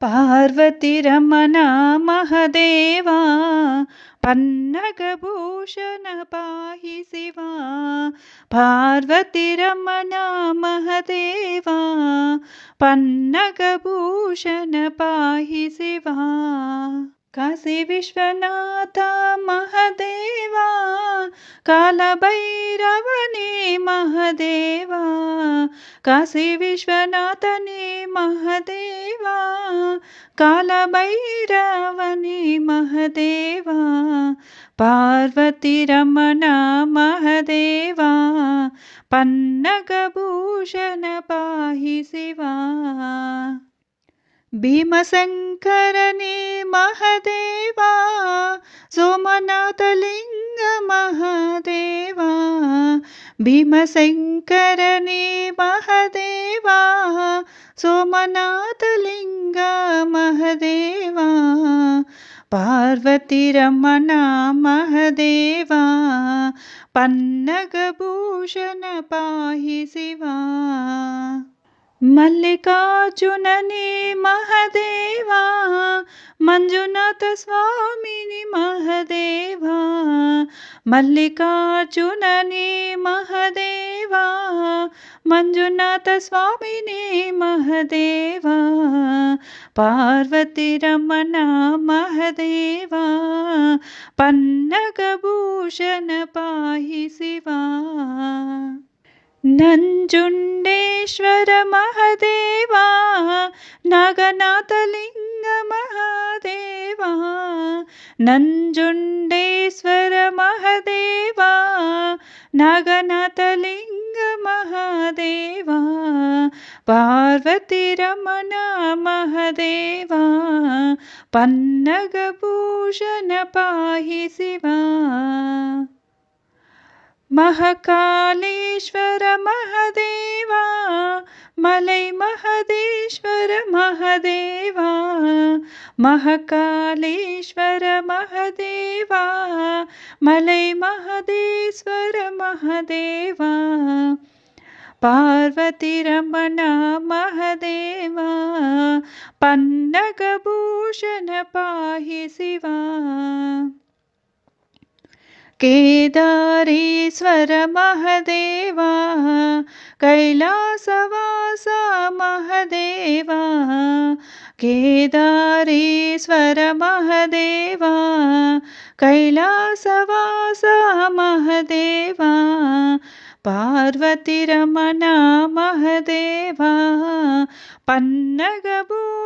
पार्वतीरमणा महदेवा पन्नगभूषण पाहि शिवा पार्वतीरमणा महदेवा पन्नगभूषण पाहि शिवा। काशी विश्वनाथ महदेवा कालभैरवने महदेवा काशी विश्वनाथने महदेवा कालभैरवने महदेवा पार्वतीरमणा महदेवा पन्नगभूषण पाहि शिवा भीमशङ्करने महदेवा सोमनाथलिङ्ग महदेवा भीमशङ्करने महदेवा सोमनाथलिङ्ग पार्वतीरमणा महदेवा पन्नगभूषण पाहि शिवा मल्लिकार्जुनने महदेवा मञ्जुनाथस्वामिनि महदेवा मल्लिकार्जुनने महदेवा मञ्जुनाथस्वामिने महदेवा पार्वती पार्वतिरमण महदेवा पन्नगभूषण पाहि शिवा नञ्जुण्डेश्वर महादेवा नागनाथलिङ्ग महादेवा नञ्जुण्डेश्वर महादेवा नागनाथलिङ्ग महादेवा पार्वतीरमणा महदेवा पन्नगभूषण पाहि शिवा। महकालेश्वर महदेवा मलै महदेश्वर महदेवा महकालेश्वर महदेवा मलै महदेश्वर महदेवा पार्वतीरमणा महदेवा पन्नगभूषण पाहि शिवा। केदारेश्वर महदेवा कैलासवास महदेवा केदारेश्वर महदेवा कैलासवास महदेवा पार्वतीरमणा महदेवा पन्नगभूष